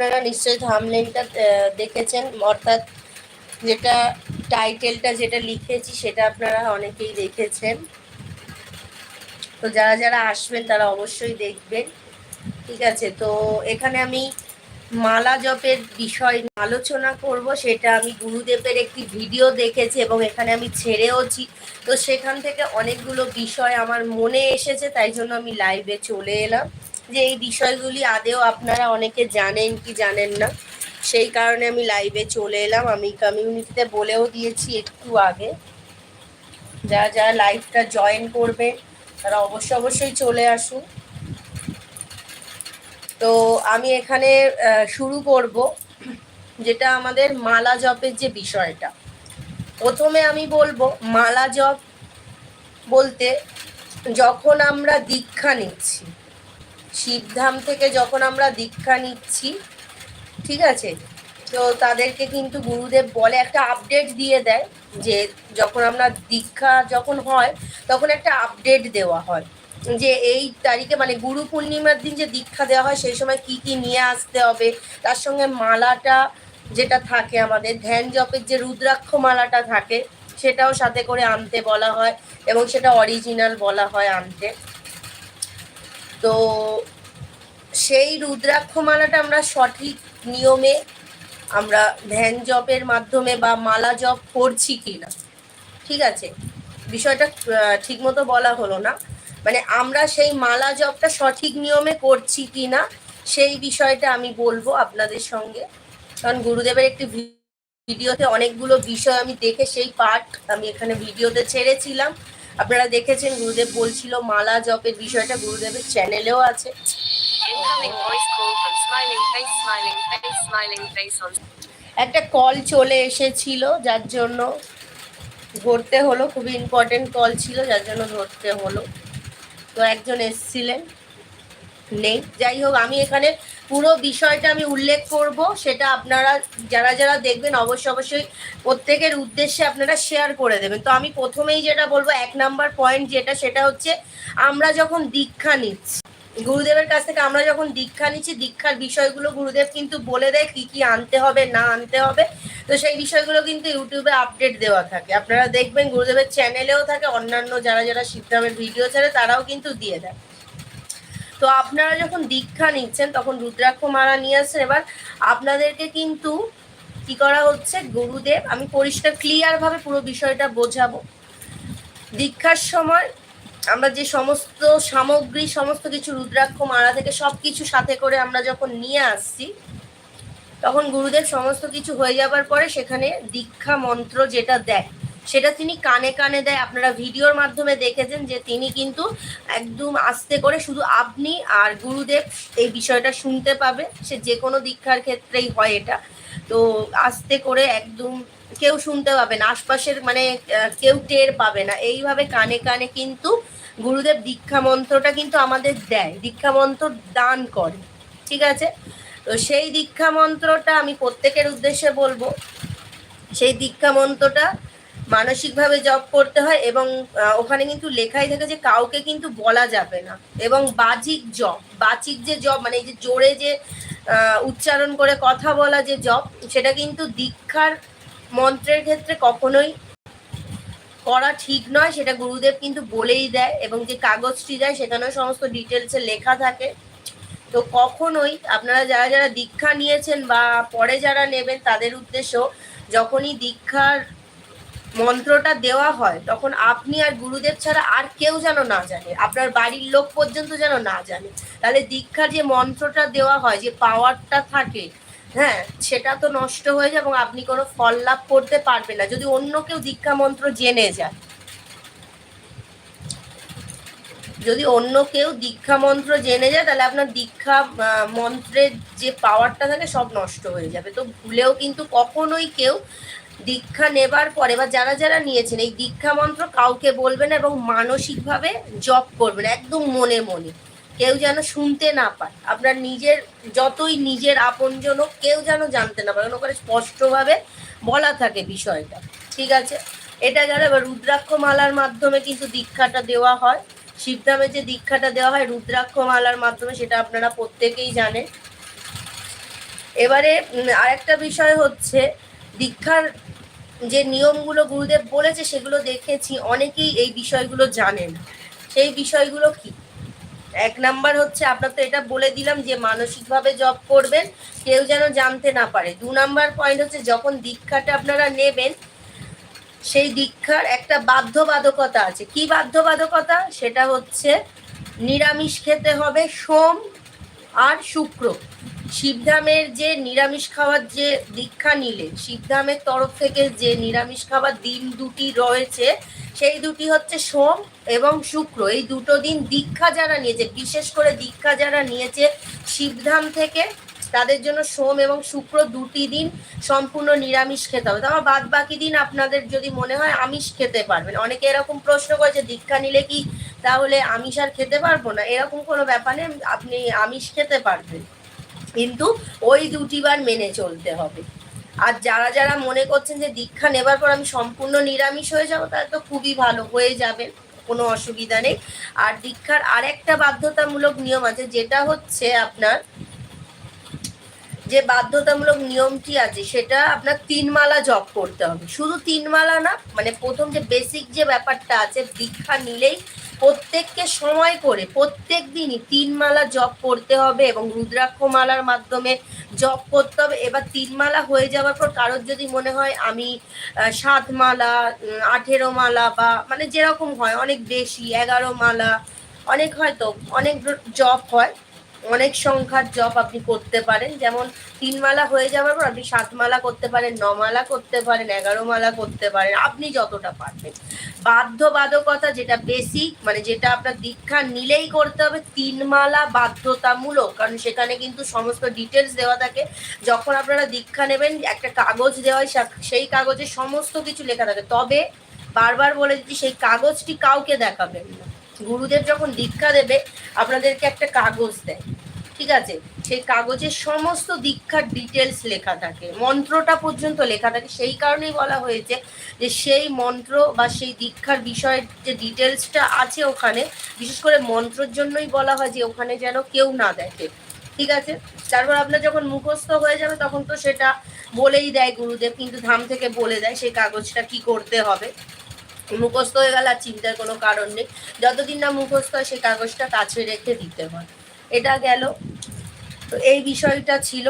আপনারা নিশ্চয়ই থামলেনটা দেখেছেন। অর্থাৎ যেটা টাইটেলটা যেটা লিখেছি, সেটা আপনারা অনেকেই দেখেছেন। তো যারা যারা আসবেন, তারা অবশ্যই দেখবেন। ঠিক আছে? তো এখানে আমি মালা জপের বিষয় আলোচনা করব। সেটা আমি গুরুদেবের একটি ভিডিও দেখেছি এবং এখানে আমি ছেড়েওছি। তো সেখান থেকে অনেকগুলো বিষয় আমার মনে এসেছে, তাই জন্য আমি লাইভে চলে এলাম। যে এই বিষয়গুলি আদেও আপনারা অনেকে জানেন কি জানেন না, সেই কারণে আমি লাইভে চলে এলাম। আমি কমিউনিটিতে বলেও দিয়েছি একটু আগে। যারা যারা লাইভটা জয়েন করবে, তারা অবশ্যই অবশ্যই চলে আসুন। তো আমি এখানে শুরু করব, যেটা আমাদের মালা জপের যে বিষয়টা। প্রথমে আমি বলব, মালা জপ বলতে যখন আমরা দীক্ষা নিচ্ছি শিবধাম থেকে যখন আমরা দীক্ষা নিচ্ছি, ঠিক আছে? তো তাদেরকে কিন্তু গুরুদেব বলে একটা আপডেট দিয়ে দেয় যে যখন আমরা দীক্ষা যখন হয়, তখন একটা আপডেট দেওয়া হয়। যে এই তারিখে মানে গুরু পূর্ণিমার দিন যে দীক্ষা দেওয়া হয়, সেই সময় কি কি নিয়ে আসতে হবে, তার সঙ্গে মালাটা যেটা থাকে আমাদের, ধ্যান জপের যে রুদ্রাক্ষ মালাটা থাকে, সেটাও সাথে করে আনতে বলা হয় এবং সেটা অরিজিনাল বলা হয় আনতে। তো সেই রুদ্রাক্ষ মালাটা আমরা সঠিক নিয়মে আমরা ধ্যান জপের মাধ্যমে বা মালা জপ করছি কিনা। ঠিক আছে? বিষয়টা ঠিক মতো বলা হলো না। মানে আমরা সেই মালা জপটা সঠিক নিয়মে করছি কিনা, সেই বিষয়টা আমি বলব আপনাদের সঙ্গে। কারণ গুরুদেবের একটি ভিডিওতে অনেকগুলো বিষয় আমি দেখে সেই পার্ট আমি এখানে ভিডিওতে ছেড়েছিলাম। আপনারা দেখেছেন, গুরুদেব বলছিল মালা জপের বিষয়টা গুরুদেবের চ্যানেলেও আছে। একটা কল চলে এসেছিল, যার জন্য ধরতে হলো, খুবই ইম্পর্টেন্ট কল ছিল, যার জন্য ধরতে হলো। তো একজন এসছিলেন, নেই। যাই হোক, আমি এখানে পুরো বিষয়টা আমি উল্লেখ করব, সেটা আপনারা যারা যারা দেখবেন, অবশ্যই অবশ্যই প্রত্যেকের উদ্দেশ্যে আপনারা শেয়ার করে দেবেন। তো আমি প্রথমেই যেটা বলব, এক নাম্বার পয়েন্ট যেটা, সেটা হচ্ছে আমরা যখন দীক্ষা নিচ্ছি গুরুদেবের কাছ থেকে আমরা যখন দীক্ষা নিচ্ছি, দীক্ষার বিষয়গুলো গুরুদেব কিন্তু বলে দেয় কি কি আনতে হবে, না আনতে হবে। তো সেই বিষয়গুলো কিন্তু ইউটিউবে আপডেট দেওয়া থাকে। আপনারা দেখবেন গুরুদেবের চ্যানেলেও থাকে, অন্যান্য যারা যারা শিবধামের ভিডিও ছাড়ে, তারাও কিন্তু দিয়ে দেয়। তো আপনারা যখন দীক্ষা নিচ্ছেন, তখন রুদ্রাক্ষ মারা নিয়ে আসছেন। এবার আপনাদেরকে কিন্তু কি করা হচ্ছে, গুরুদেব, আমি পরিষ্কার ক্লিয়ারভাবে পুরো বিষয়টা বোঝাবো। দীক্ষার সময় আমরা যে সমস্ত সামগ্রী, সমস্ত কিছু রুদ্রাক্ষ মারা থেকে সব কিছু সাথে করে আমরা যখন নিয়ে আসছি, তখন গুরুদেব সমস্ত কিছু হয়ে যাবার পরে সেখানে দীক্ষা মন্ত্র যেটা দেয়, সেটা তিনি কানে কানে দেয়। আপনারা ভিডিওর মাধ্যমে দেখেছেন যে তিনি কিন্তু একদম আস্তে করে শুধু আপনি আর গুরুদেব এই বিষয়টা শুনতে পাবে। সে যে কোনো দীক্ষার ক্ষেত্রেই হয় এটা। তো আস্তে করে একদম কেউ শুনতে পাবে না, আশপাশের মানে কেউ টের পাবে না। এইভাবে কানে কানে কিন্তু গুরুদেব দীক্ষা মন্ত্রটা কিন্তু আমাদের দেয়। দীক্ষা মন্ত্র দান করে, ঠিক আছে? তো সেই দীক্ষা মন্ত্রটা আমি প্রত্যেকের উদ্দেশ্যে বলব। সেই দীক্ষা মন্ত্রটা মানসিকভাবে জপ করতে হয় এবং ওখানে কিন্তু লেখাই থাকে যে কাউকে কিন্তু বলা যাবে না। এবং বাজিক জপ বাচিক যে জপ মানে এই যে জোরে যে উচ্চারণ করে কথা বলা যে জপ, সেটা কিন্তু দীক্ষার মন্ত্রের ক্ষেত্রে কখনোই করা ঠিক নয়, সেটা গুরুদেব কিন্তু বলেই দেয় এবং যে কাগজটি দেয় সেখানেও সমস্ত ডিটেলসে লেখা থাকে। তো কখনোই আপনারা যারা যারা দীক্ষা নিয়েছেন বা পরে যারা নেবেন, তাদের উদ্দেশ্য যখনই দীক্ষার মন্ত্রটা দেওয়া হয়, তখন আপনি আর গুরুদেব ছাড়া আর কেউ যেন না জানে, আপনার বাড়ির লোক পর্যন্ত যেন না জানে। তাহলে দীক্ষার যে মন্ত্রটা দেওয়া হয়, যে পাওয়ারটা থাকে হ্যাঁ সেটা তো নষ্ট হয়ে যায় এবং আপনি কোনো ফল লাভ করতে পারবেন না, যদি অন্য কেউ দীক্ষা মন্ত্র জেনে যায়। যদি অন্য কেউ দীক্ষা মন্ত্র জেনে যায়, তাহলে আপনার দীক্ষা মন্ত্রের যে পাওয়ারটা থাকে, সব নষ্ট হয়ে যাবে। তো ভুলেও কিন্তু কখনোই কেউ দীক্ষা নেবার পরে বা যারা যারা নিয়েছেন, এই দীক্ষা মন্ত্র কাউকে বলবেন এবং মানসিকভাবে জপ করবেন, একদম মনে মনে। কেউ যেন শুনতে না পায়। আপনার নিজের, যতই নিজের আপনজন হোক, কেউ যেন জানতে না পারে ওখানে স্পষ্টভাবে বলা থাকে বিষয়টা। ঠিক আছে? এটা গেল এবার রুদ্রাক্ষ মালার মাধ্যমে কিন্তু দীক্ষাটা দেওয়া হয়। শিবধামে যে দীক্ষাটা দেওয়া হয় রুদ্রাক্ষ মালার মাধ্যমে, সেটা আপনারা প্রত্যেকেই জানেন। এবারে আরেকটা বিষয় হচ্ছে, দীক্ষার যে নিয়মগুলো গুরুদেব বলেছে, সেগুলো দেখেছি। অনেকেই এই বিষয়গুলো জানেন। সেই বিষয়গুলো কি? এক নাম্বার হচ্ছে, আপনার তো এটা বলে দিলাম যে মানসিকভাবে জব করবেন, কেউ যেন জানতে না পারে। দু নাম্বার পয়েন্ট হচ্ছে, যখন দীক্ষাটা আপনারা নেবেন, সেই দীক্ষার একটা বাধ্যবাধকতা আছে। কি বাধ্যবাধকতা? সেটা হচ্ছে, নিরামিষ খেতে হবে সোম আর শুক্র। শিবধামের যে নিরামিষ খাওয়ার যে দীক্ষা নিলে, শিবধামের তরফ থেকে যে নিরামিষ খাওয়ার দিন দুটি রয়েছে, সেই দুটি হচ্ছে সোম এবং শুক্র। এই দুটো দিন দীক্ষা যারা নিয়েছে, বিশেষ করে দীক্ষা যারা নিয়েছে শিবধাম থেকে, তাদের জন্য সোম এবং শুক্র দুটি দিন সম্পূর্ণ নিরামিষ খেতে হবে। তারপর বাদ বাকি দিন আপনাদের যদি মনে হয় আমিষ খেতে পারবেন। অনেকে এরকম প্রশ্ন করেছে দীক্ষা নিলে কি তাহলে আমিষ আর খেতে পারব না? এরকম কোনো ব্যাপার আপনি আমিষ খেতে পারবেন। কিন্তু ওই দুটি বার মেনে চলতে হবে। আর যারা যারা মনে করছেন যে দীক্ষা নেবার পর আমি সম্পূর্ণ নিরামিষ হয়ে যাব তাহলে তো খুবই ভালো হয়ে যাবে কোনো অসুবিধা নেই। আর দীক্ষার আরেকটা বাধ্যতামূলক নিয়ম আছে, যেটা হচ্ছে আপনার যে বাধ্যতামূলক নিয়মটি আছে, সেটা আপনার তিন মালা জপ করতে হবে। শুধু তিন মালা না মানে প্রথম যে বেসিক যে ব্যাপারটা আছে, দীক্ষা নিলেই প্রত্যেককে সময় করে, প্রত্যেক দিনই তিন মালা জপ করতে হবে এবং রুদ্রাক্ষ মালার মাধ্যমে জপ করতে হবে। এবার তিন মালা হয়ে যাওয়ার পর কারোর যদি মনে হয় আমি সাত মালা আঠেরো মালা বা মানে যেরকম হয়, অনেক বেশি, এগারো মালা, অনেক হয়তো, অনেক জপ হয়। অনেক সংখ্যার জপ আপনি করতে পারেন। যেমন তিন মালা হয়ে যাওয়ার পর আপনি সাত মালা করতে পারেন ন মালা করতে পারেন এগারো মালা করতে পারেন, আপনি যতটা পারবেন। বাধ্যবাধকতা যেটা বেসিক মানে যেটা আপনার দীক্ষা নিলেই করতে হবে তিন মালা বাধ্যতামূলক। কারণ সেখানে কিন্তু সমস্ত ডিটেলস দেওয়া থাকে। যখন আপনারা দীক্ষা নেবেন, একটা কাগজ দেওয়া হয় সেই কাগজে সমস্ত কিছু লেখা থাকে। তবে বারবার বলে দিচ্ছি, সেই কাগজটি কাউকে দেখাবেন না। গুরুদেব যখন দীক্ষা দেবে, আপনাদেরকে একটা কাগজ দেয়। ঠিক আছে? সেই কাগজে সমস্ত দীক্ষার ডিটেলস লেখা থাকে। মন্ত্রটা পর্যন্ত লেখা থাকে। সেই কারণেই বলা হয়েছে যে সেই মন্ত্র বা সেই দীক্ষার বিষয়ের যে ডিটেলসটা আছে ওখানে, বিশেষ করে মন্ত্রর জন্যই বলা হয় যে ওখানে যেন কেউ না দেখে। ঠিক আছে? তারপর আপনার যখন মুখস্থ হয়ে যাবে, তখন তো সেটা বলেই দেয় গুরুদেব, কিন্তু ধাম থেকে বলে দেয় সেই কাগজটা কি করতে হবে। মুখস্থ হয়ে গেল আর চিন্তার কোনো কারণ নেই। যতদিন না মুখস্থ হয় সেই কাগজটা কাছে রেখে দিতে হয়। এটা গেল। তো এই বিষয়টা ছিল।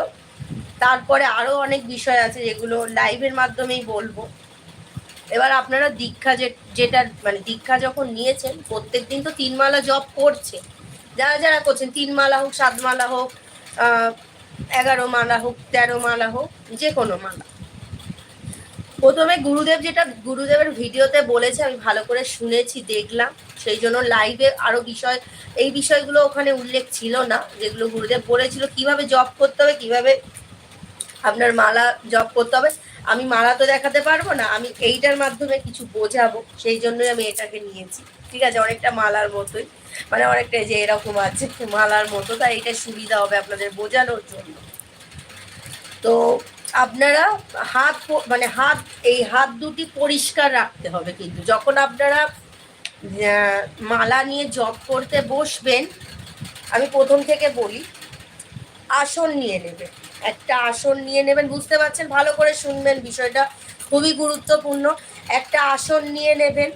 তারপরে আরও অনেক বিষয় আছে যেগুলো লাইভের মাধ্যমেই বলব। এবার আপনারা দীক্ষা যে যেটা মানে দীক্ষা যখন নিয়েছেন প্রত্যেক দিন তো তিন মালা জব করছে। যারা যারা করছেন তিন মালা হোক সাত মালা হোক এগারো মালা হোক, তেরো মালা হোক যে কোনো মালা। প্রথমে গুরুদেব যেটা গুরুদেবের ভিডিওতে বলেছে, আমি ভালো করে শুনেছি, দেখলাম। সেই জন্য লাইভে আরও বিষয়, এই বিষয়গুলো ওখানে উল্লেখ ছিল না, যেগুলো গুরুদেব বলেছিল। কীভাবে জব করতে হবে, কীভাবে আপনার মালা জব করতে হবে, আমি মালা তো দেখাতে পারব না, আমি এইটার মাধ্যমে কিছু বোঝাবো। সেই জন্যই আমি এটাকে নিয়েছি। ঠিক আছে, অনেকটা মালার মতোই। মানে অনেকটা যে এরকম আছে, মালার মতো। তাই এটা সুবিধা হবে আপনাদের বোঝানোর জন্য। তো আপনারা হাত মানে হাত, এই হাত দুটি পরিষ্কার রাখতে হবে কিন্তু। যখন আপনারা মালা নিয়ে জপ করতে বসবেন, আমি প্রথম থেকে বলি, আসন নিয়ে নেবেন। একটা আসন নিয়ে নেবেন, বুঝতে পারছেন? ভালো করে শুনবেন বিষয়টা। খুবই গুরুত্বপূর্ণ। একটা আসন নিয়ে নেবেন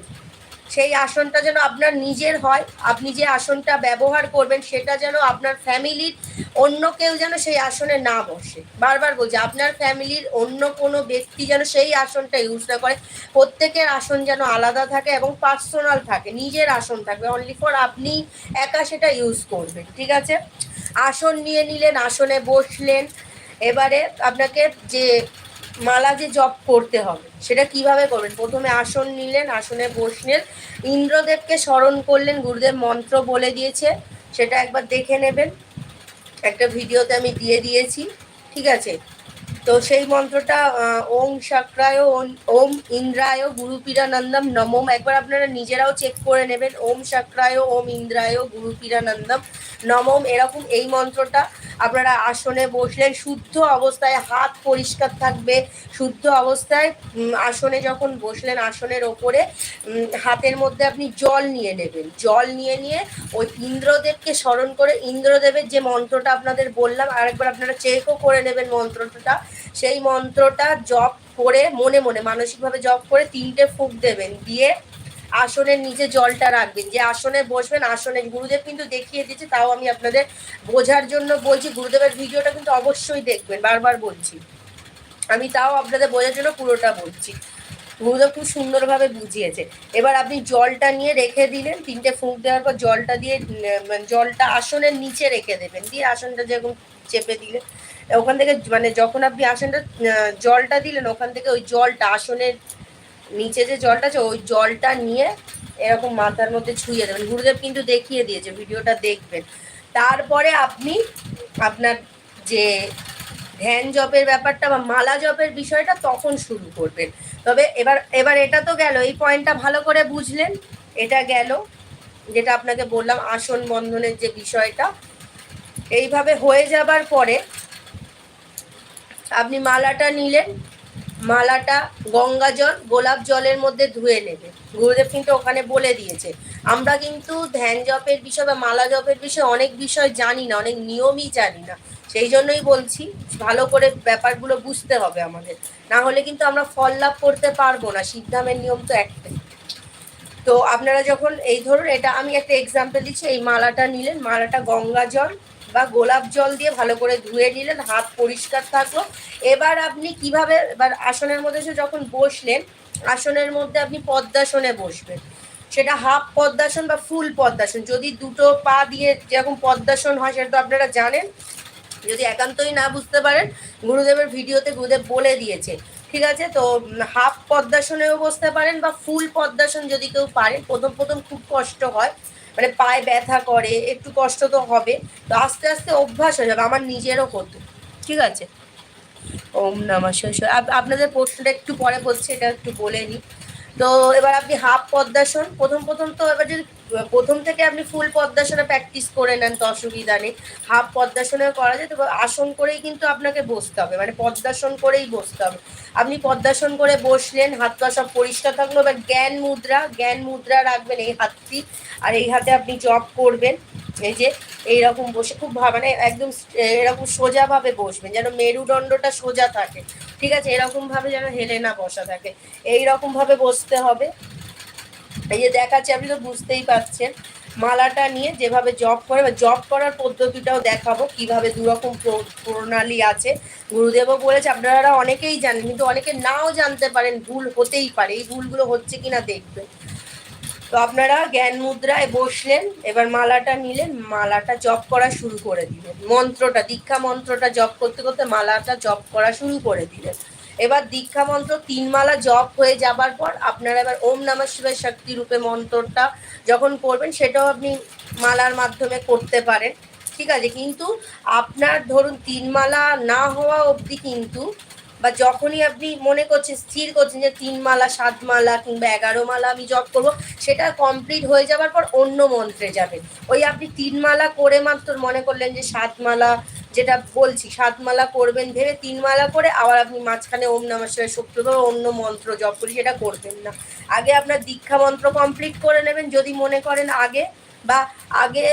সেই আসনটা যেন আপনার নিজের হয়, আপনি যে আসনটা ব্যবহার করবেন সেটা যেন আপনার ফ্যামিলির অন্য কেউ যেন সেই আসনে না বসে। বারবার বলছি, আপনার ফ্যামিলির অন্য কোনো ব্যক্তি যেন সেই আসনটা ইউজ না করে। প্রত্যেকের আসন যেন আলাদা থাকে এবং পার্সোনাল থাকে, নিজের আসন থাকবে। অনলি ফর আপনি একা সেটা ইউজ করবেন, ঠিক আছে? আসন নিয়ে নিলেন, আসনে বসলেন। এবারে আপনাকে যে মালা যে জপ করতে হবে, সেটা কীভাবে করবেন? প্রথমে আসন নিলেন, আসনে বসলেন। ইন্দ্রদেবকে স্মরণ করলেন, গুরুদেব মন্ত্র বলে দিয়েছে, সেটা একবার দেখে নেবেন। একটা ভিডিওতে আমি দিয়ে দিয়েছি, ঠিক আছে? তো সেই মন্ত্রটা ওম শাক্রায়, ওম- ইন্দ্রায়, গুরুপীরানন্দম নমম একবার আপনারা নিজেরাও চেক করে নেবেন। ওম শাক্রায়, ওম ইন্দ্রায়, গুরুপীরানন্দম নমম, এরকম এই মন্ত্রটা আপনারা আসনে বসলেন, শুদ্ধ অবস্থায় হাত পরিষ্কার থাকবে, শুদ্ধ অবস্থায় আসনে যখন বসলেন, আসনের ওপরে হাতের মধ্যে আপনি জল নিয়ে নেবেন। জল নিয়ে নিয়ে ওই ইন্দ্রদেবকে স্মরণ করে ইন্দ্রদেবের যে মন্ত্রটা আপনাদের বললাম, আরেকবার আপনারা চেকও করে নেবেন মন্ত্রটা। সেই মন্ত্রটা জপ করে, মনে মনে, মানসিকভাবে জপ করে তিনটে ফুক দেবেন। দিয়ে আসনের নিচে জলটা রাখবেন। যে আসনে বসবেন, আসনে গুরুদেব কিন্তু দেখিয়ে দিচ্ছে, তাও আমি আপনাদের বোঝার জন্য বলছি, গুরুদেবের ভিডিওটা কিন্তু অবশ্যই দেখবেন, বারবার বলছি। আমি তাও আপনাদের বোঝার জন্য পুরোটা বলছি। গুরুদেব খুব সুন্দরভাবে বুঝিয়েছে। এবার আপনি জলটা নিয়ে রেখে দিলেন, তিনটে ফুঁক দেওয়ার পর জলটা দিয়ে মানে জলটা আসনের নিচে রেখে দেবেন। দিয়ে আসনটা যেরকম চেপে দিলেন, ওখান থেকে মানে যখন আপনি আসনটা জলটা দিলেন, ওখান থেকে ওই জলটা আসনের নিচে যে জলটা আছে, ওই জলটা নিয়ে এরকম মাথার মধ্যে ছুঁয়ে দেবেন। গুরুদেব কিন্তু দেখিয়ে দিয়েছে, ভিডিওটা দেখবেন। তারপরে আপনি আপনার যে ধ্যান জপের ব্যাপারটা বা মালা জপের বিষয়টা তখন শুরু করবেন। তবে এবার এবার এটা তো গেল, এই পয়েন্টটা ভালো করে বুঝলেন, এটা গেল। যেটা আপনাকে বললাম, আসন বন্ধনের যে বিষয়টা, এইভাবে হয়ে যাবার পরে আপনি মালাটা নিলেন মালাটা গঙ্গা জল, গোলাপ জলের মধ্যে ধুয়ে নেবে। গুরুদেব কিন্তু ওখানে বলে দিয়েছে। আমরা কিন্তু ধ্যান জপের বিষয় বা মালা জপের বিষয়ে অনেক বিষয় জানি না, অনেক নিয়মই জানি না। সেই জন্যই বলছি, ভালো করে ব্যাপারগুলো বুঝতে হবে আমাদের। না হলে কিন্তু আমরা ফল লাভ করতে পারব না সিদ্ধামের নিয়ম তো একটাই। তো আপনারা যখন এই ধরুন, এটা আমি একটা এক্সাম্পল দিচ্ছি, এই মালাটা নিলেন, মালাটা গঙ্গা জল বা গোলাপ জল দিয়ে ভালো করে ধুয়ে নিলেন, হাত পরিষ্কার থাকল। এবার আপনি কীভাবে, এবার আসনের মধ্যে এসে যখন বসলেন, আসনের মধ্যে আপনি পদ্মাসনে বসবেন। সেটা হাফ পদ্মাসন বা ফুল পদ্মাসন। যদি দুটো পা দিয়ে যেরকম পদ্মাসন হয়, সেটা তো আপনারা জানেন। যদি একান্তই না বুঝতে পারেন, গুরুদেবের ভিডিওতে গুরুদেব বলে দিয়েছে। ঠিক আছে? তো হাফ পদ্মাসনেও বসতে পারেন বা ফুল পদ্মাসন যদি কেউ পারেন প্রথম প্রথম খুব কষ্ট হয়। মানে পায়ে ব্যথা করে, একটু কষ্ট তো হবে, তো আস্তে আস্তে অভ্যাস হয়ে যাবে, আমার নিজেরও হতো। ঠিক আছে? ওম নামা শৈশ আপনাদের প্রশ্নটা একটু পরে বলছি, এটা একটু বলে নিই। তো এবার আপনি হাফ পদ্মাসন, প্রথম প্রথম তো এবার যদি প্রথম থেকে আপনি ফুল পদ্মাসনে প্র্যাকটিস করে নেন তো অসুবিধা নেই। হাফ পদ্মাসনে করা যায় তো আসন করেই কিন্তু আপনাকে বসতে হবে মানে পদ্মাসন করেই বসতে হবে। আপনি পদ্মাসন করে বসলেন, হাত পা সব পরিষ্কার থাকল, এবার জ্ঞান মুদ্রা জ্ঞান মুদ্রা রাখবেন এই হাতটি, আর এই হাতে আপনি জব করবেন, এই যে এইরকম বসে খুব মানে একদম এরকম সোজাভাবে বসবেন, যেন মেরুদণ্ডটা সোজা থাকে। ঠিক আছে, এরকমভাবে যেন হেলে না বসা থাকে। এই রকম বসতে হবে। এই যে দেখাচ্ছি, আপনি তো বুঝতেই পারছেন। মালাটা নিয়ে যেভাবে জব করে, বা জব করার পদ্ধতিটাও দেখাবো, কীভাবে দুরকম প্র- প্রণালী আছে। গুরুদেবও বলেছে, আপনারা অনেকেই জানেন, কিন্তু অনেকে নাও জানতে পারেন, ভুল হতেই পারে। এই ভুলগুলো হচ্ছে কিনা দেখবেন। তো আপনারা জ্ঞান মুদ্রায় বসলেন, এবার মালাটা নিলেন, মালাটা জপ করা শুরু করে দিলেন। মন্ত্রটা, দীক্ষা মন্ত্রটা জপ করতে করতে মালাটা জপ করা শুরু করে দিলেন। এবার দীক্ষা মন্ত্র তিন মালা জপ হয়ে যাবার পর আপনারা এবার ওম নামা শিবায় শক্তি রূপে মন্ত্রটা যখন করবেন, সেটাও আপনি মালার মাধ্যমে করতে পারেন। ঠিক আছে? কিন্তু আপনার ধরুন তিন মালা না হওয়া অবধি কিন্তু বা যখনই আপনি মনে করছেন, স্থির করছেন যে তিন মালা, সাত মালা কিংবা এগারো মালা আমি জপ করব, সেটা কমপ্লিট হয়ে যাবার পর অন্য মন্ত্রে যাবেন। ওই আপনি তিন মালা করে মাত্র মনে করলেন যে সাত মালা যেটা বলছি, সাত মালা করবেন ভেবে তিন মালা করে আবার আপনি মাঝখানে ওম নমঃ শিবায় শক্তি অন্য মন্ত্র জপ করি, সেটা করবেন না। আগে আপনার দীক্ষা মন্ত্র কমপ্লিট করে নেবেন, যদি মনে করেন আগে বা আগে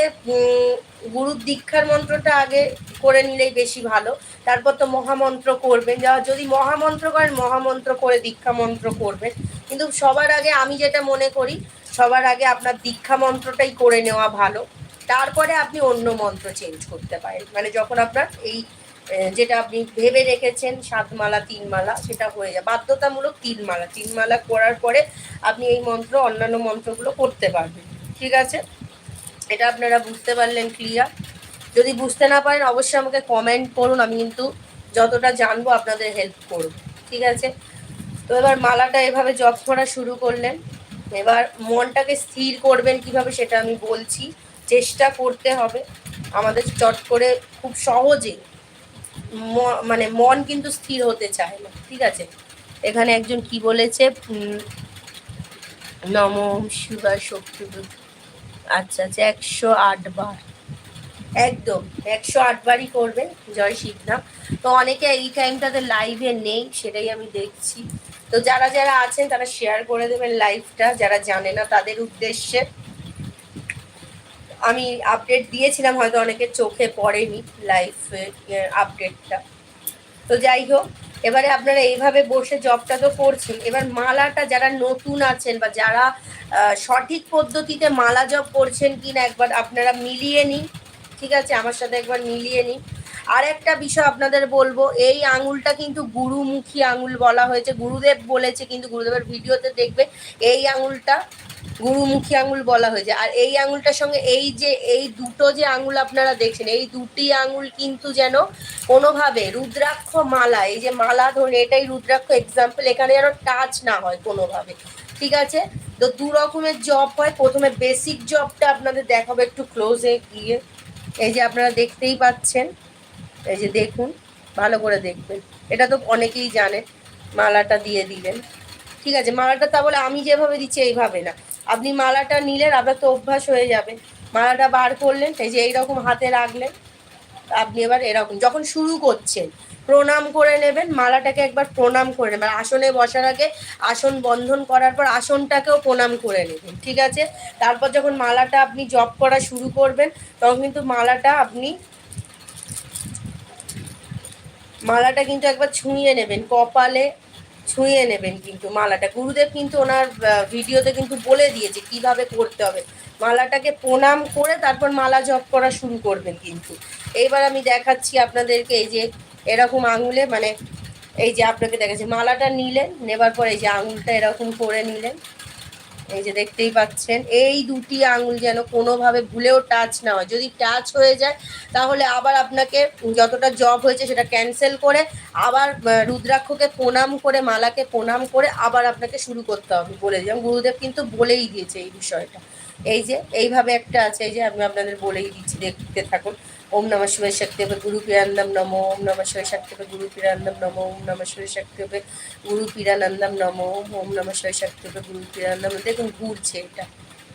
গুরুর দীক্ষার মন্ত্রটা আগে করে নিলেই বেশি ভালো। তারপর তো মহামন্ত্র করবেন। যা, যদি মহামন্ত্র করেন, মহামন্ত্র করে দীক্ষা মন্ত্র করবেন। কিন্তু সবার আগে আমি যেটা মনে করি, সবার আগে আপনার দীক্ষা মন্ত্রটাই করে নেওয়া ভালো। তারপরে আপনি অন্য মন্ত্র চেঞ্জ করতে পারেন। মানে যখন আপনার এই যেটা আপনি ভেবে রেখেছেন, সাত মালা, তিন মালা, সেটা হয়ে যায়। বাধ্যতামূলক তিন মালা। তিন মালা করার পরে আপনি এই মন্ত্র, অন্যান্য মন্ত্রগুলো করতে পারবেন। ঠিক আছে? এটা আপনারা বুঝতে পারলেন ক্লিয়ার যদি বুঝতে না পারেন, অবশ্যই আমাকে কমেন্ট করুন, আমি কিন্তু যতটা জানব আপনাদের হেল্প করব। ঠিক আছে? তো এবার মালাটা এভাবে জপ করা শুরু করলেন। এবার মনটাকে স্থির করবেন কীভাবে সেটা আমি বলছি। চেষ্টা করতে হবে। আমাদের চট করে খুব সহজে মানে মন কিন্তু স্থির হতে চায় না। ঠিক আছে? এখানে একজন কি বলেছে? নম শিবা শক্তি আচ্ছা আচ্ছা একশো আট বার। একদম, একশো আট বারই করবেন জয় শিবধাম তো অনেকে এই টাইমটাতে লাইভে নেই, সেটাই আমি দেখছি। তো যারা যারা আছেন, তারা শেয়ার করে দেবেন লাইভটা যারা জানে না তাদের উদ্দেশ্যে। আমি আপডেট দিয়েছিলাম, হয়তো অনেকের চোখে পড়েনি লাইভ আপডেটটা তো যাই হোক এবারে আপনারা এইভাবে বসে জবটা তো করছেন। এবার মালাটা যারা নতুন আছেন বা যারা সঠিক পদ্ধতিতে মালা জব করছেন কি না একবার আপনারা মিলিয়ে নিন। ঠিক আছে? আমার সাথে একবার মিলিয়ে নিন। আর একটা বিষয় আপনাদের বলব, এই আঙুলটা কিন্তু গুরুমুখী আঙুল বলা হয়েছে। গুরুদেব বলেছে, কিন্তু গুরুদেবের ভিডিওতে দেখবে, এই আঙুলটা গুরুমুখী আঙুল বলা হয়েছে। আর এই আঙুলটার সঙ্গে এই যে, এই দুটো যে আঙুল আপনারা দেখছেন, এই দুটি আঙুল কিন্তু যেন কোনোভাবে রুদ্রাক্ষ মালা, এই যে মালা ধরুন, এটাই রুদ্রাক্ষ এক্সাম্পল এখানে যেন টাচ না হয় কোনোভাবে। ঠিক আছে? তো দু রকমের জব হয়। প্রথমে বেসিক জবটা আপনাদের দেখাবো একটু ক্লোজে গিয়ে। এই যে আপনারা দেখতেই পাচ্ছেন। এই যে দেখুন, ভালো করে দেখবেন। এটা তো অনেকেই জানে মালাটা দিয়ে দিলেন। ঠিক আছে? মালাটা তা বলে আমি যেভাবে দিচ্ছি, এইভাবে না। আপনি মালাটা নিলেন, আপনার তো অভ্যাস হয়ে যাবে। মালাটা বার করলেন, এই যে এইরকম হাতে রাখলেন, আপনি এবার এরকম, যখন শুরু করছেন, প্রণাম করে নেবেন, মালাটাকে একবার প্রণাম করে নেবেন। আসনে বসার আগে আসন বন্ধন করার পর আসনটাকেও প্রণাম করে নেবেন, ঠিক আছে? তারপর যখন মালাটা আপনি জপ করা শুরু করবেন, তখন কিন্তু মালাটা আপনি মালাটা কিন্তু একবার ছুঁয়ে নেবেন, কপালে ছুঁয়ে নেবেন কিন্তু মালাটা। গুরুদেব কিন্তু ওনার ভিডিওতে কিন্তু বলে দিয়েছে কীভাবে করতে হবে। মালাটাকে প্রণাম করে তারপর মালা জপ করা শুরু করবেন কিন্তু। এইবার আমি দেখাচ্ছি আপনাদেরকে এই যে এরকম আঙুলে মানে এই যে আপনাকে দেখাচ্ছি, মালাটা নিলেন, নেবার পর এই যে আঙুলটা এরকম করে নিলেন। এই যে দেখতেই পাচ্ছেন, এই দুটি আঙুল যেন কোনোভাবে ভুলেও টাচ না হয়। যদি টাচ হয়ে যায়, তাহলে আবার আপনাকে যতটা জব হয়েছে সেটা ক্যান্সেল করে আবার রুদ্রাক্ষকে প্রণাম করে, মালাকে প্রণাম করে আবার আপনাকে শুরু করতে হবে বলে দিলাম। গুরুদেব কিন্তু বলেই দিয়েছে এই বিষয়টা। এই যে, এইভাবে একটা আছে, এই যে আমি আপনাদের বলেই দিচ্ছি, দেখতে থাকুন। ওম নমঃ শিবায় শক্তি হবে গুরু পিরান্দম নমো, ওম নমঃ শিবায় শক্তি হবে গুরু পিরান্দম নমো, ওম নমঃ শিবায় শক্তি হবে গুরু পিরানন্দম নমো, ওম নমঃ শিবায় শক্তি হবে গুরু পিরানন্দম। দেখুন, ঘুরছে এটা।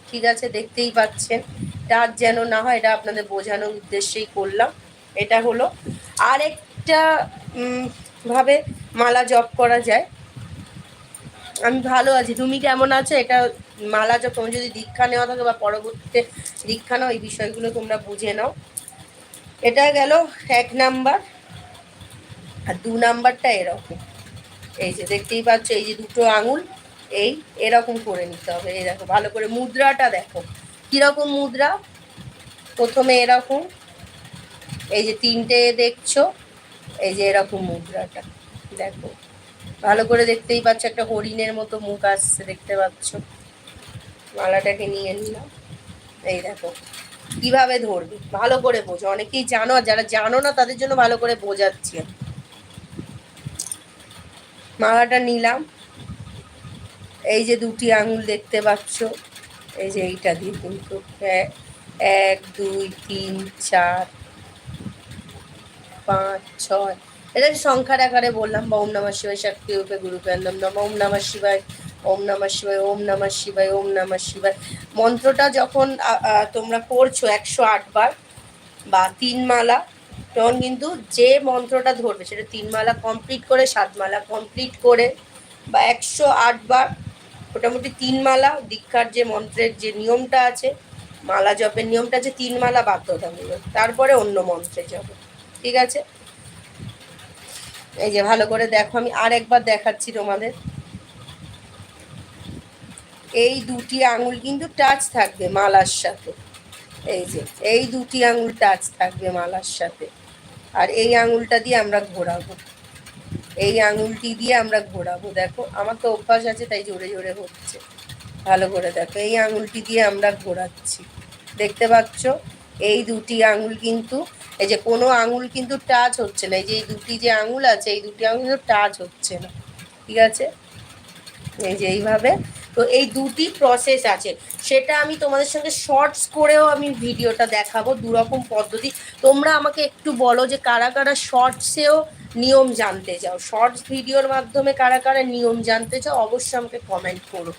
ঠিক আছে, দেখতেই পাচ্ছেন। টাচ যেন না হয়, এটা আপনাদের বোঝানোর উদ্দেশ্যেই করলাম। এটা হলো আরেকটা ভাবে মালা জপ করা যায়। আমি ভালো আছি। তুমি কেমন আছো? এটা মালা তোমার যদি দীক্ষা নেওয়া থাকে বা পরবর্তীতে দীক্ষা নাও, এই বিষয়গুলো তোমরা বুঝে নাও। এটা গেল এক নাম্বার। আর দু নাম্বারটা এরকম। এই যে দেখতেই পাচ্ছ, এই যে দুটো আঙুল, এই এরকম করে নিতে হবে। এই দেখো, ভালো করে মুদ্রাটা দেখো। কীরকম মুদ্রা? প্রথমে এরকম। এই যে তিনটে দেখছ, এই যে এরকম মুদ্রাটা। দেখো। ভালো করে দেখতেই পাচ্ছ, একটা হরিণের মতো মুখ আসছে, দেখতে পাচ্ছ। মালাটাকে নিয়ে নিলাম। এই দেখো, কীভাবে ধরবে? ভালো করে বোঝো। অনেকেই জানো, আর যারা জানো না, তাদের জন্য ভালো করে বোঝাচ্ছি মালাটা নিলাম। এই যে দুটি আঙুল দেখতে পাচ্ছ, এই যে এইটা দিয়ে কিন্তু এক, দুই, তিন, চার, পাঁচ, ছয় এটা সংখ্যার আকারে বললাম, বা ওম নমঃ শিবায় শক্তি রূপে গুরু প্রেন্দম নম, ওম নমঃ শিবায়, ওম নমঃ শিবায়, ওম নমঃ শিবায়, ওম নমঃ শিবায়। মন্ত্রটা যখন তোমরা করছ একশো বার বা তিন মালা, তখন কিন্তু যে মন্ত্রটা ধরবে, সেটা তিন মালা কমপ্লিট করে, সাত মালা কমপ্লিট করে, বা একশো বার, মোটামুটি তিন মালা, দীক্ষার যে মন্ত্রের যে নিয়মটা আছে, মালা জপের নিয়মটা আছে, তিন মালা বাধ্যতামূলক তারপরে অন্য মন্ত্রে যাবে ঠিক আছে? এই যে ভালো করে দেখো, আমি আর একবার দেখাচ্ছি তোমাদের। এই দুটি আঙুল কিন্তু টাচ থাকবে মালার সাথে। এই যে, এই দুটি আঙুল টাচ থাকবে মালার সাথে। আর এই আঙুলটা দিয়ে আমরা ঘোরাবো। এই আঙুলটি দিয়ে আমরা ঘোরাবো। দেখো, আমার তো অভ্যাস আছে, তাই জোরে জোরে হচ্ছে। ভালো করে দেখো, এই আঙুলটি দিয়ে আমরা ঘোরাচ্ছি। দেখতে পাচ্ছ? এই দুটি আঙুল কিন্তু, এই যে কোনো আঙুল কিন্তু টাচ হচ্ছে না, এই যে এই দুটি যে আঙুল আছে, এই দুটি আঙুল কিন্তু টাচ হচ্ছে না, ঠিক আছে? এই যে এইভাবে, তো এই দুটি প্রসেস আছে, সেটা আমি তোমাদের সঙ্গে শর্টস করেও আমি ভিডিওটা দেখাবো, দুরকম পদ্ধতি। তোমরা আমাকে একটু বলো যে কারা কারা শর্টসেও নিয়ম জানতে চাও? শর্টস ভিডিওর মাধ্যমে কারা কারা নিয়ম জানতে চাও, অবশ্যই আমাকে কমেন্ট করো।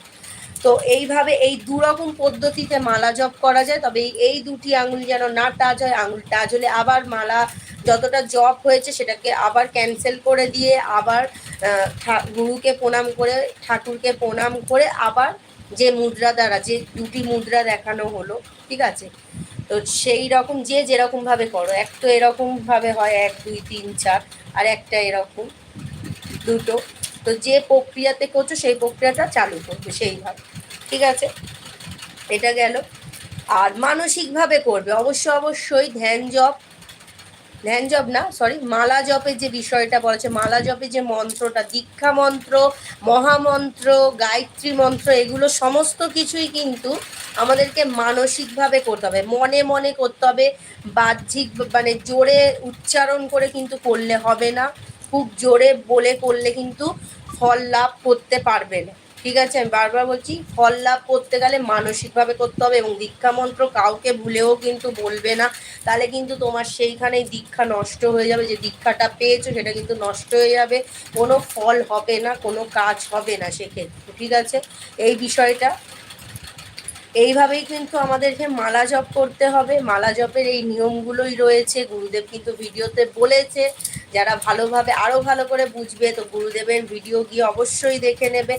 তো এইভাবে এই দুরকম পদ্ধতিতে মালা জপ করা যায়, তবে এই- দুটি আঙুল যেন না টাচ হয়, আঙুল টাচ হলে আবার মালা যতটা জপ হয়েছে সেটাকে আবার ক্যান্সেল করে দিয়ে আবার গুরুকে প্রণাম করে, ঠাকুরকে প্রণাম করে আবার যে মুদ্রা দ্বারা, যে দুটি মুদ্রা দেখানো হলো, ঠিক আছে? তো সেই রকম যে যেরকম ভাবে করো, এক তো এরকম ভাবে হয়, এক, দুই, তিন, চার, আর একটা এরকম, দুটো। তো যে প্রক্রিয়াতে করছ, সেই প্রক্রিয়াটা চালু করবে সেইভাবে। ঠিক আছে? এটা গেল। আর মানসিকভাবে করবে। অবশ্য অবশ্যই ধ্যান জপ ধ্যান জপ না সরি মালা জপের যে বিষয়টা বলেছে, মালা জপের যে মন্ত্রটা, দীক্ষা মন্ত্র, মহামন্ত্র, গায়ত্রী মন্ত্র, এগুলো সমস্ত কিছুই কিন্তু আমাদেরকে মানসিকভাবে করতে হবে। মনে মনে করতে হবে, বাহ্যিক মানে জোরে উচ্চারণ করে কিন্তু করলে হবে না। খুব জোরে বলে করলে কিন্তু ফল লাভ করতে পারবে না। ঠিক আছে? আমি বারবার বলছি, ফল লাভ করতে গেলে মানসিকভাবে করতে হবে এবং দীক্ষা মন্ত্র কাউকে ভুলেও কিন্তু বলবে না। তাহলে কিন্তু তোমার সেইখানেই দীক্ষা নষ্ট হয়ে যাবে। যে দীক্ষাটা পেয়েছ, সেটা কিন্তু নষ্ট হয়ে যাবে। কোনো ফল হবে না, কোনো কাজ হবে না সেক্ষেত্রে। ঠিক আছে? এই বিষয়টা এইভাবেই কিন্তু আমাদেরকে মালা জপ করতে হবে। মালা জপের এই নিয়মগুলোই রয়েছে। গুরুদেব কিন্তু ভিডিওতে বলেছে, যারা ভালোভাবে আরও ভালো করে বুঝবে তো গুরুদেবের ভিডিও গিয়ে অবশ্যই দেখে নেবে।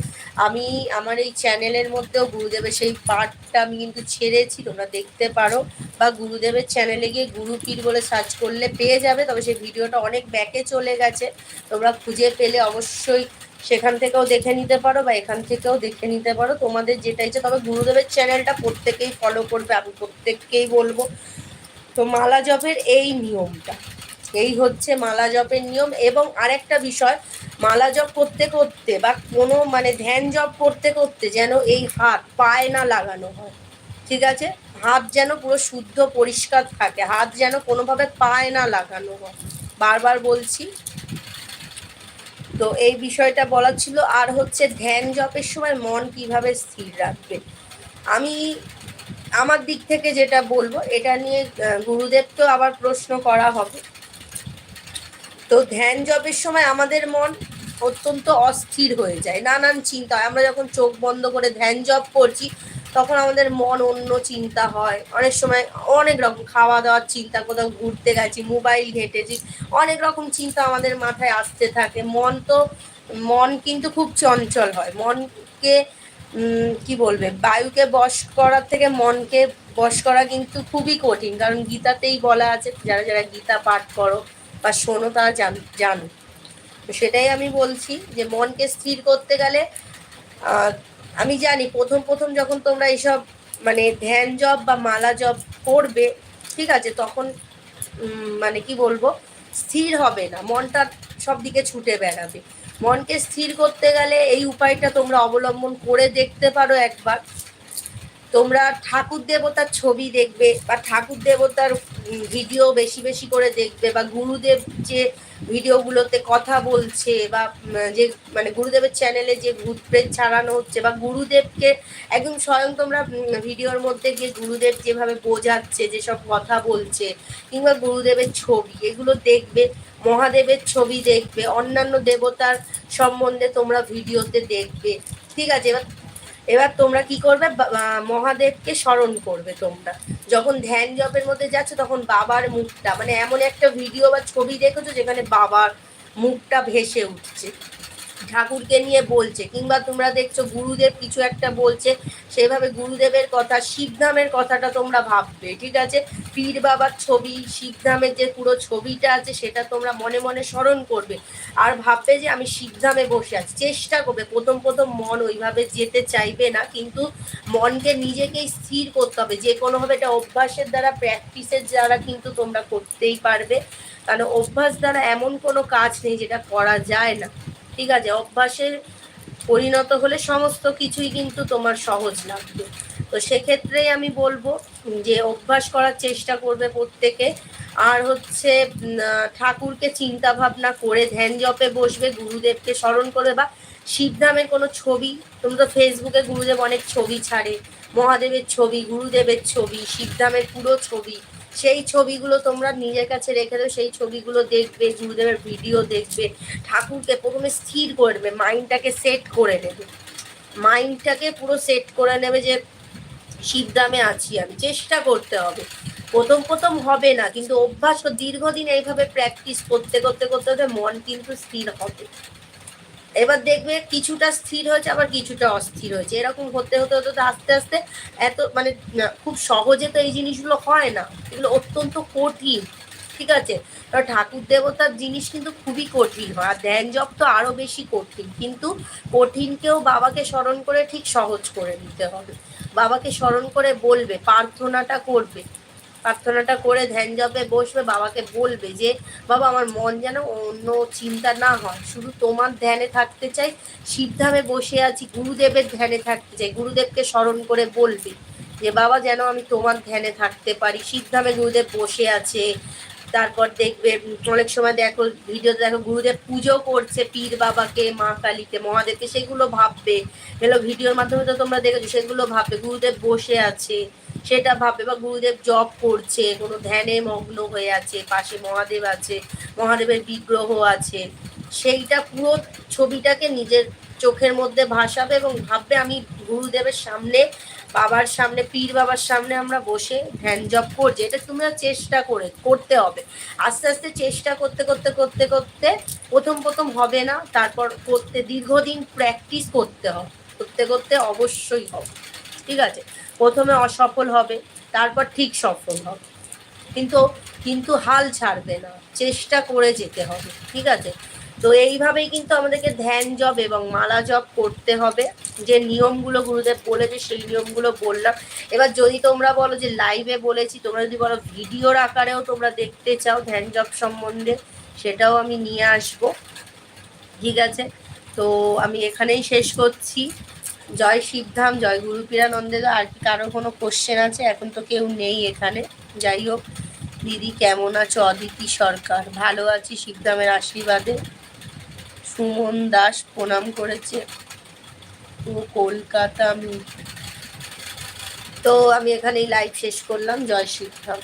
আমি আমার এই চ্যানেলের মধ্যেও গুরুদেবের সেই পার্টটা আমি কিন্তু ছেড়েছি, তোমরা দেখতে পারো। বা গুরুদেবের চ্যানেলে গিয়ে গুরুপীর বলে সার্চ করলে পেয়ে যাবে, তবে সেই ভিডিওটা অনেক ব্যাকে চলে গেছে। তোমরা খুঁজে পেলে অবশ্যই সেখান থেকেও দেখে নিতে পারো বা এখান থেকেও দেখে নিতে পারো। তোমাদের যেটা ইচ্ছে, তবে গুরুদেবের চ্যানেলটা প্রত্যেকেই ফলো করবে, আমি প্রত্যেককেই বলব। তো মালা জপের এই নিয়মটা, এই হচ্ছে মালা জপের নিয়ম। এবং আরেকটা বিষয়, মালা জপ করতে করতে বা কোনো মানে ধ্যান জপ করতে করতে যেন এই হাত পায়ে না লাগানো হয়, ঠিক আছে? হাত যেন পুরো শুদ্ধ, পরিষ্কার থাকে, হাত যেন কোনোভাবে পায়ে না লাগানো হয়। বারবার বলছি তো এই বিষয়টা বলার ছিল, আর হচ্ছে ধ্যান জপের সময় মন কীভাবে স্থির রাখবে? আমি আমার দিক থেকে যেটা বলব, এটা নিয়ে গুরুদেব তো আবার প্রশ্ন করা হবে। তো ধ্যান জপের সময় আমাদের মন অত্যন্ত অস্থির হয়ে যায়, নানান চিন্তা আমরা যখন চোখ বন্ধ করে ধ্যান জপ করছি তখন আমাদের মন অন্য চিন্তা হয়। অনেক সময় অনেক রকম খাওয়া দাওয়ার চিন্তা, কোথাও ঘুরতে গেছি, মোবাইল ঘেটেছি, অনেক রকম চিন্তা আমাদের মাথায় আসতে থাকে। মন তো, মন কিন্তু খুব চঞ্চল হয়। মনকে কি বলবে, বায়ুকে বশ করার থেকে মনকে বশ করা কিন্তু খুবই কঠিন। কারণ গীতাতেই বলা আছে, যারা যারা গীতা পাঠ করো বা শোনো, তারা জান সেটাই আমি বলছি যে মনকে স্থির করতে গেলে আমি জানি প্রথম প্রথম যখন তোমরা এইসব মানে ধ্যান জব বা মালা জব করবে, ঠিক আছে, তখন মানে কি বলব, স্থির হবে না, মনটা সব দিকে ছুটে বেড়াবে। মনকে স্থির করতে গেলে এই উপায়টা তোমরা অবলম্বন করে দেখতে পারো একবার। তোমরা ঠাকুর দেবতার ছবি দেখবে বা ঠাকুর দেবতার ভিডিও বেশি বেশি করে দেখবে বা গুরুদেব যে ভিডিওগুলোতে কথা বলছে বা যে মানে গুরুদেবের চ্যানেলে যে ভূত প্রেত ছাড়ানো হচ্ছে বা গুরুদেবকে একদম স্বয়ং তোমরা ভিডিওর মধ্যে গিয়ে গুরুদেব যেভাবে বোঝাচ্ছে, যেসব কথা বলছে, কিংবা গুরুদেবের ছবি, এগুলো দেখবে, মহাদেবের ছবি দেখবে, অন্যান্য দেবতার সম্বন্ধে তোমরা ভিডিওতে দেখবে। ঠিক আছে, এবার এবার তোমরা কি করবে? মহাদেবকে স্মরণ করবে তোমরা। যখন ধ্যান জপের মধ্যে যাচ্ছ, তখন বাবার মুখটা মানে এমন একটা ভিডিও বা ছবি দেখেছ, যেখানে বাবার মুখটা ভেসে উঠছে। ঠাকুরকে নিয়ে বলছে, কিংবা তোমরা দেখছ গুরুদেব কিছু একটা বলছে, সেভাবে গুরুদেবের কথা, শিবধামের কথাটা তোমরা ভাববে, ঠিক আছে? পীর বাবার ছবি, শিবধামের যে পুরো ছবিটা আছে, সেটা তোমরা মনে মনে স্মরণ করবে। আর ভাববে যে আমি শিবধামে বসে আছি। চেষ্টা করবে, প্রথম প্রথম মন ওইভাবে যেতে চাইবে না, কিন্তু মনকে নিজেকেই স্থির করতে হবে। যে কোনোভাবে এটা অভ্যাসের দ্বারা, প্র্যাকটিসের দ্বারা কিন্তু তোমরা করতেই পারবে। কারণ অভ্যাস দ্বারা এমন কোনো কাজ নেই যেটা করা যায় না। ঠিক আছে, অভ্যাসের পরিণত হলে সমস্ত কিছুই কিন্তু তোমার সহজ লাগবে। তো সেক্ষেত্রেই আমি বলব যে অভ্যাস করার চেষ্টা করবে প্রত্যেকে। আর হচ্ছে ঠাকুরকে চিন্তা ভাবনা করে, ধ্যান জপে বসবে, গুরুদেবকে স্মরণ করবে বা শিবধামের কোনো ছবি, তোমরা তো ফেসবুকে গুরুদেব অনেক ছবি ছাড়ে, মহাদেবের ছবি, গুরুদেবের ছবি শিবধামের পুরো ছবি সেই ছবিগুলো তোমরা নিজের কাছে রেখে দেবে সেই ছবিগুলো দেখবে, গুরুদেবের ভিডিও দেখবে, ঠাকুরকে প্রথমে স্থির করে নেবে মাইন্ডটাকে সেট করে নেবে। মাইন্ডটাকে পুরো সেট করে নেবে যে শিবদামে আছি আমি, চেষ্টা করতে হবে। প্রথম প্রথম হবে না, কিন্তু অভ্যাস দীর্ঘদিন এইভাবে প্র্যাকটিস করতে করতে করতে করতে মন কিন্তু স্থির হবে। এবার দেখবে কিছুটা স্থির হয়েছে, আবার কিছুটা অস্থির হয়েছে। এরকম হতে হতে হতে হতে আস্তে আস্তে এত মানে খুব সহজে তো এই জিনিসগুলো হয় না। এগুলো অত্যন্ত কঠিন, ঠিক আছে? ঠাকুর দেবতার জিনিস কিন্তু খুবই কঠিন হয়, আর ধ্যান জপ তো আরও বেশি কঠিন। কিন্তু কঠিনকেও বাবাকে স্মরণ করে ঠিক সহজ করে নিতে হবে। বাবাকে স্মরণ করে বলবে, প্রার্থনাটা করবে। প্রার্থনাটা করে ধ্যান জপে বসবে, বাবাকে বলবে যে, বাবা, আমার মন যেন অন্য চিন্তা না হয়। শুধু তোমার ধ্যানে থাকতে চাই শিবধামে বসে আছি, গুরুদেবের ধ্যানে থাকতে চাই। গুরুদেবকে স্মরণ করে বলবে যে, বাবা, যেন আমি তোমার ধ্যানে থাকতে পারি। শিবধামে গুরুদেব বসে আছে। তারপর দেখবে অনেক সময় দেখো ভিডিওতে দেখো, গুরুদেব পুজো করছে পীর বাবাকে, মা কালীকে, মহাদেবকে, সেগুলো ভাববে। এগুলো ভিডিওর মাধ্যমে তো তোমরা দেখেছ, সেগুলো ভাববে। গুরুদেব বসে আছে। সেটা ভাববে বা গুরুদেব জব করছে, কোনো ধ্যানে মগ্ন হয়ে আছে, পাশে মহাদেব আছে, মহাদেবের বিগ্রহ আছে, সেইটা পুরো ছবিটাকে নিজের চোখের মধ্যে ভাসাবে এবং ভাববে আমি গুরুদেবের সামনে, বাবার সামনে, পীর বাবার সামনে আমরা বসে ধ্যান জপ করছি। এটা তোমরা চেষ্টা করে, করতে হবে। আস্তে আস্তে চেষ্টা করতে করতে করতে করতে প্রথম প্রথম হবে না, তারপর করতে, দীর্ঘদিন প্র্যাকটিস করতে হবে। করতে করতে অবশ্যই হবে। ঠিক আছে? প্রথমে অসফল হবে, তারপর ঠিক সফল হবে। কিন্তু কিন্তু হাল ছাড়বে না, চেষ্টা করে যেতে হবে, ঠিক আছে? তো এইভাবেই কিন্তু আমাদেরকে ধ্যান জব এবং মালা জব করতে হবে। যে নিয়মগুলো গুরুদেব বলেছে, সেই নিয়মগুলো বললাম। এবার যদি তোমরা বলো যে লাইভে বলেছি, তোমরা যদি বলো ভিডিওর আকারেও তোমরা দেখতে চাও ধ্যান জব সম্বন্ধে, সেটাও আমি নিয়ে আসব, ঠিক আছে? তো আমি এখানেই শেষ করছি। জয় শিবধাম জয় গুরু পীরানন্দে আর কি কারও কোনো কোশ্চেন আছে? এখন তো কেউ নেই এখানে। যাই হোক, দিদি কেমন আছো? অদিতি সরকার, ভালো আছি শিবধামের আশীর্বাদে। সুমন দাস প্রণাম করেছে। ও কলকাতা তো আমি এখানেই লাইভ শেষ করলাম। জয় শিবধাম